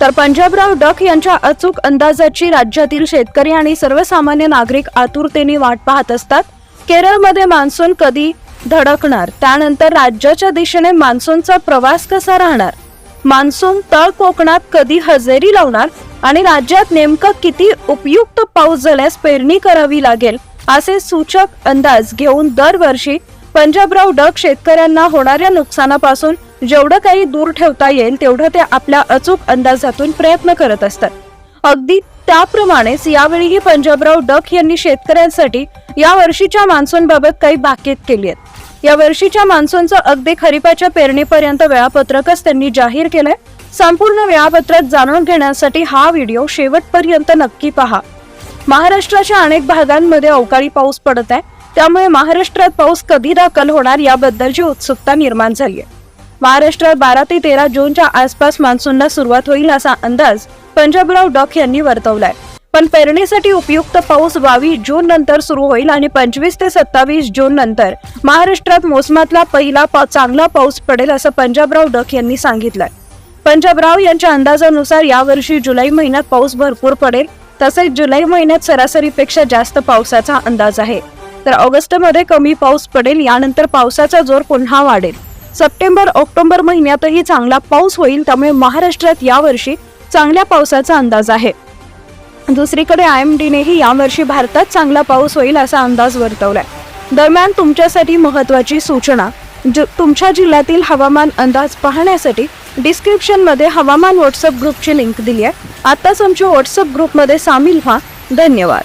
तर पंजाबराव डक यांच्या अचूक अंदाजाची राज्यातील शेतकरी आणि सर्वसामान्य नागरिक आतुरतेने वाट पाहत असतात. केरळमध्ये मान्सून कधी धडकणार? त्यानंतर राज्याच्या दिशेने मान्सूनचा प्रवास कसा राहणार? मान्सून तळ कोकणात कधी हजेरी लावणार? आणि राज्यात नेमकं किती उपयुक्त पाऊस झाल्यास पेरणी करावी लागेल? असे सूचक अंदाज घेऊन दरवर्षी पंजाबराव डक शेतकऱ्यांना होणाऱ्या नुकसानापासून जेवढं काही दूर ठेवता येईल तेवढं ते आपल्या अचूक अंदाजातून प्रयत्न करत असतात. अगदी त्याप्रमाणेच यावेळीही पंजाबराव डक यांनी शेतकऱ्यांसाठी या वर्षीच्या मान्सून बाबत काही बाकीत केली आहेत. या वर्षीच्या मान्सूनचं अगदी खरीपाच्या पेरणीपर्यंत वेळापत्रकच त्यांनी जाहीर केलंय. संपूर्ण वेळापत्रक जाणून घेण्यासाठी हा व्हिडिओ शेवटपर्यंत नक्की पहा. महाराष्ट्राच्या अनेक भागांमध्ये अवकाळी पाऊस पडत आहे. त्यामुळे महाराष्ट्रात पाऊस कधी दाखल होणार याबद्दलची उत्सुकता निर्माण झाली आहे. महाराष्ट्रात बारा ते तेरा जूनच्या आसपास मान्सूनला सुरुवात होईल असा अंदाज पंजाबराव डॉक यांनी वर्तवलाय. पण पेरणीसाठी उपयुक्त पाऊस बावीस जून नंतर सुरू होईल आणि पंचवीस ते सत्तावीस जून नंतर महाराष्ट्रात मोसमातला पहिला पा- चांगला पाऊस पडेल असं पंजाबराव डक यांनी सांगितलंय. पंजाबराव यांच्या अंदाजानुसार यावर्षी जुलै महिन्यात पाऊस भरपूर पडेल तसेच जुलै महिन्यात सरासरीपेक्षा जास्त पावसाचा अंदाज आहे. तर ऑगस्टमध्ये कमी पाऊस पडेल यानंतर पावसाचा जोर पुन्हा वाढेल. सप्टेंबर ऑक्टोबर महिन्यातही चांगला पाऊस होईल त्यामुळे महाराष्ट्रात यावर्षी चांगल्या पावसाचा अंदाज आहे. दुसरीकडे आय एम डीनेही यावर्षी भारतात चांगला पाऊस होईल असा अंदाज वर्तवलाय. दरम्यान तुमच्यासाठी महत्वाची सूचना ज तुमच्या जिल्ह्यातील हवामान अंदाज पाहण्यासाठी डिस्क्रिप्शनमध्ये हवामान व्हॉट्सअप ग्रुपची लिंक दिली आहे. आत्ताच आमच्या व्हॉट्सअप ग्रुपमध्ये सामील व्हा. धन्यवाद.